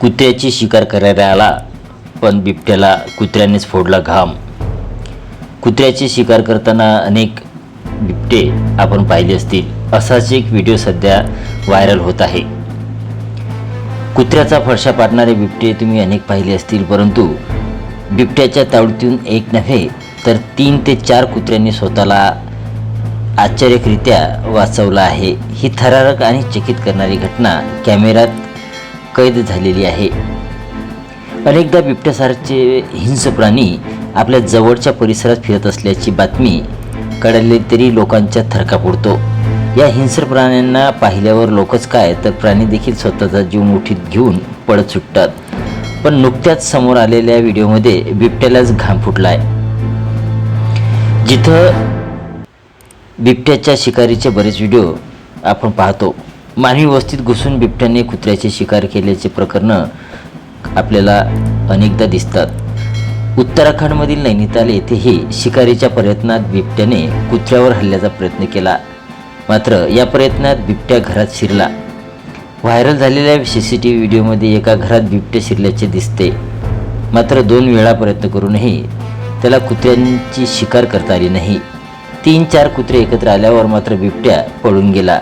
कुत्र्याची शिकार करायला आला पण बिबट्याला कुत्र्यानेच फोडला घाम. कुत्र्याची शिकार करताना अनेक बिबटे आपण पाहिले असतील. असाच एक व्हिडिओ सध्या व्हायरल होत आहे. कुत्र्याचा फडशा पाडणारे बिबटे तुम्ही अनेक पाहिले असतील परंतु बिबट्याच्या तावडीतून एक नव्हे तर तीन ते चार कुत्र्यांनी स्वतःला आश्चर्यकरित्या वाचवला आहे. ही थरारक आणि चकित करणारी घटना कॅमेऱ्यात कैद झालेली आहे. अनेकदा बिबट्यासारखे हिंस प्राणी आपल्या जवळच्या परिसरात फिरत असल्याची बातमी कळली तरी लोकांच्या थरका पुरतो या हिंस्र प्राण्यांना पाहिल्यावर लोकच काय तर प्राणी देखील स्वतःचा जीव मुठीत घेऊन पळत सुटतात. पण नुकत्याच समोर आलेल्या व्हिडिओमध्ये बिबट्यालाच घाम फुटलाय. जिथं बिबट्याच्या शिकारीचे बरेच व्हिडिओ आपण पाहतो. मानवी वस्तीत घुसून बिबट्याने कुत्र्याची शिकार केल्याचे प्रकरणं आपल्याला अनेकदा दिसतात. उत्तराखंडमधील नैनिताल येथेही शिकारीच्या प्रयत्नात बिबट्याने कुत्र्यावर हल्ल्याचा प्रयत्न केला. मात्र या प्रयत्नात बिबट्या घरात शिरला. व्हायरल झालेल्या सी सी टी व्ही व्हिडिओमध्ये एका घरात बिबटे शिरल्याचे दिसते. मात्र दोन वेळा प्रयत्न करूनही त्याला कुत्र्यांची शिकार करता आली नाही. तीन चार कुत्रे एकत्र आल्यावर मात्र बिबट्या पळून गेला.